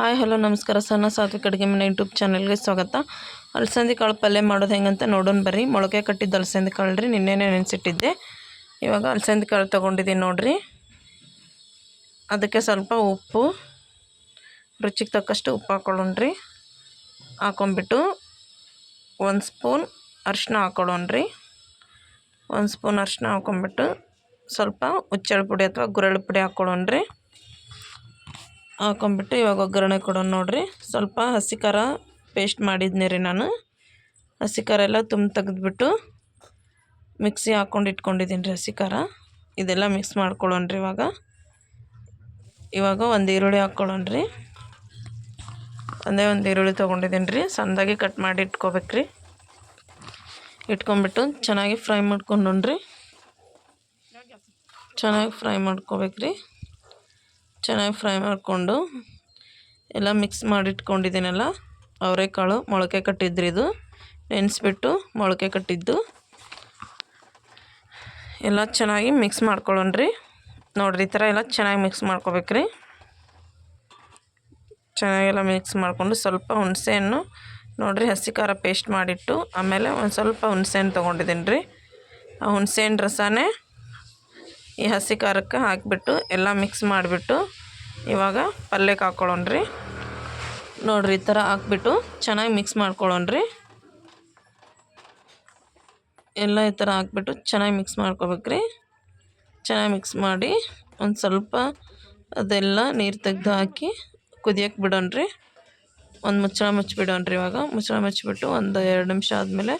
Hi, hello, ನಮಸ್ಕಾರ. ಸಣ್ಣ ಸಾತ್ವಿಕ ಅಡುಗೆ ಮನೆ ಯೂಟ್ಯೂಬ್ ಚಾನಲ್ಗೆ ಸ್ವಾಗತ. ಅಲಸಂದಿ ಕಾಳು ಪಲ್ಯ ಮಾಡೋದು ಹೆಂಗಂತ ನೋಡೋಣ ಬರ್ರಿ. ಮೊಳಕೆ ಕಟ್ಟಿದ್ದು ಅಲಸಂದಿ ಕಾಳು ರೀ, ನಿನ್ನೆನೇ ನೆನೆಸಿಟ್ಟಿದ್ದೆ. ಇವಾಗ ಅಲಸಂದಿ ಕಾಳು ತೊಗೊಂಡಿದ್ದೀನಿ ನೋಡಿರಿ. ಅದಕ್ಕೆ ಸ್ವಲ್ಪ ಉಪ್ಪು, ರುಚಿಗೆ ತಕ್ಕಷ್ಟು ಉಪ್ಪು ಹಾಕ್ಕೊಳ್ಳೋಣ್ರಿ ಹಾಕೊಂಬಿಟ್ಟು ಒಂದು ಸ್ಪೂನ್ ಅರಿಶಿನ ಹಾಕೊಳ್ಳೋಣ್ರಿ ಒಂದು ಸ್ಪೂನ್ ಅರಿಶಿನ ಹಾಕೊಂಬಿಟ್ಟು ಸ್ವಲ್ಪ ಹುಚ್ಚಳ ಪುಡಿ ಅಥವಾ ಗುರಳ್ ಪುಡಿ ಹಾಕ್ಕೊಳ್ಳೋಣ್ರಿ ಹಾಕೊಂಬಿಟ್ಟು ಇವಾಗ ಒಗ್ಗರಣೆ ಕೊಡೋಣ ನೋಡಿರಿ. ಸ್ವಲ್ಪ ಹಸಿ ಖಾರ ಪೇಸ್ಟ್ ಮಾಡಿದ್ನಿ ರೀ ನಾನು. ಹಸಿ ಖಾರ ಎಲ್ಲ ತುಂಬ ತೆಗೆದ್ಬಿಟ್ಟು ಮಿಕ್ಸಿ ಹಾಕ್ಕೊಂಡು ಇಟ್ಕೊಂಡಿದ್ದೀನಿ ರೀ ಹಸಿ ಖಾರ. ಇದೆಲ್ಲ ಮಿಕ್ಸ್ ಮಾಡ್ಕೊಳ್ಳೋಣ್ರಿ ಇವಾಗ. ಇವಾಗ ಒಂದು ಈರುಳ್ಳಿ ಹಾಕ್ಕೊಳ್ಳೋಣ್ರಿ ಒಂದೇ ಒಂದು ಈರುಳ್ಳಿ ತೊಗೊಂಡಿದ್ದೀನಿ ರೀ. ಸಣ್ಣದಾಗಿ ಕಟ್ ಮಾಡಿ ಇಟ್ಕೋಬೇಕು ರೀ. ಇಟ್ಕೊಂಬಿಟ್ಟು ಚೆನ್ನಾಗಿ ಫ್ರೈ ಮಾಡ್ಕೊಂಡ್ರಿ ಚೆನ್ನಾಗಿ ಫ್ರೈ ಮಾಡ್ಕೋಬೇಕ್ರಿ ಚೆನ್ನಾಗಿ ಫ್ರೈ ಮಾಡಿಕೊಂಡು ಎಲ್ಲ ಮಿಕ್ಸ್ ಮಾಡಿಟ್ಕೊಂಡಿದ್ದೀನಲ್ಲ ಅವರೆಕಾಳು ಮೊಳಕೆ ಕಟ್ಟಿದ್ರಿ ಇದು. ನೆನೆಸ್ಬಿಟ್ಟು ಮೊಳಕೆ ಕಟ್ಟಿದ್ದು. ಎಲ್ಲ ಚೆನ್ನಾಗಿ ಮಿಕ್ಸ್ ಮಾಡ್ಕೊಳ್ಳೋಣ್ರಿ. ನೋಡಿರಿ, ಈ ಥರ ಎಲ್ಲ ಚೆನ್ನಾಗಿ ಮಿಕ್ಸ್ ಮಾಡ್ಕೋಬೇಕ್ರಿ. ಚೆನ್ನಾಗೆಲ್ಲ ಮಿಕ್ಸ್ ಮಾಡಿಕೊಂಡು ಸ್ವಲ್ಪ ಹುಣಸೆಹಣ್ಣು, ನೋಡಿರಿ, ಹಸಿ ಖಾರ ಪೇಸ್ಟ್ ಮಾಡಿಟ್ಟು, ಆಮೇಲೆ ಒಂದು ಸ್ವಲ್ಪ ಹುಣಸೆಹಣ್ಣು ತೊಗೊಂಡಿದ್ದೀನಿ ರೀ ಆ ಹುಣಸೆಹಣ್ಣು ರಸನೇ ಈ ಹಸಿ ಖಾರಕ್ಕೆ ಹಾಕಿಬಿಟ್ಟು ಎಲ್ಲ ಮಿಕ್ಸ್ ಮಾಡಿಬಿಟ್ಟು ಇವಾಗ ಪಲ್ಯಕ್ಕೆ ಹಾಕ್ಕೊಳ್ಳೋಣ್ರಿ ನೋಡಿರಿ, ಈ ಥರ ಹಾಕ್ಬಿಟ್ಟು ಚೆನ್ನಾಗಿ ಮಿಕ್ಸ್ ಮಾಡ್ಕೊಳ್ಳೋಣ್ರಿ. ಎಲ್ಲ ಈ ಥರ ಹಾಕ್ಬಿಟ್ಟು ಚೆನ್ನಾಗಿ ಮಿಕ್ಸ್ ಮಾಡ್ಕೋಬೇಕ್ರಿ. ಚೆನ್ನಾಗಿ ಮಿಕ್ಸ್ ಮಾಡಿ ಒಂದು ಸ್ವಲ್ಪ ಅದೆಲ್ಲ ನೀರು ತೆಗೆದು ಹಾಕಿ ಕುದಿಯೋಕೆ ಬಿಡೋಣ್ರಿ. ಒಂದು ಮುಚ್ಚಳ ಮುಚ್ಚಿಬಿಡೋಣ್ರಿ ಇವಾಗ. ಮುಚ್ಚಳ ಮುಚ್ಚಿಬಿಟ್ಟು ಒಂದು ಎರಡು ನಿಮಿಷ ಆದಮೇಲೆ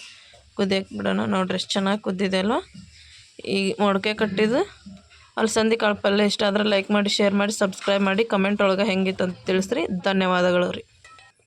ಕುದಿಯೋಕೆ ಬಿಡೋಣ. ನೋಡ್ರಿ, ಎಷ್ಟು ಚೆನ್ನಾಗಿ ಕುದ್ದಿದೆ ಅಲ್ವಾ? ಈ ಮೊಳಕೆ ಕಟ್ಟಿದ್ದು ಅಲಸಂದಿ ಕಾಳು ಪಲ್ಯ ಇಷ್ಟ ಆದ್ರೆ ಲೈಕ್ ಮಾಡಿ ಶೇರ್ ಮಾಡಿ ಸಬ್ಸ್ಕ್ರೈಬ್ ಮಾಡಿ ಕಮೆಂಟ್ ಒಳಗೆ ಹೆಂಗಿತ್ತು ಅಂತ ತಿಳಿಸ್ರಿ. ಧನ್ಯವಾದಗಳು ರೀ.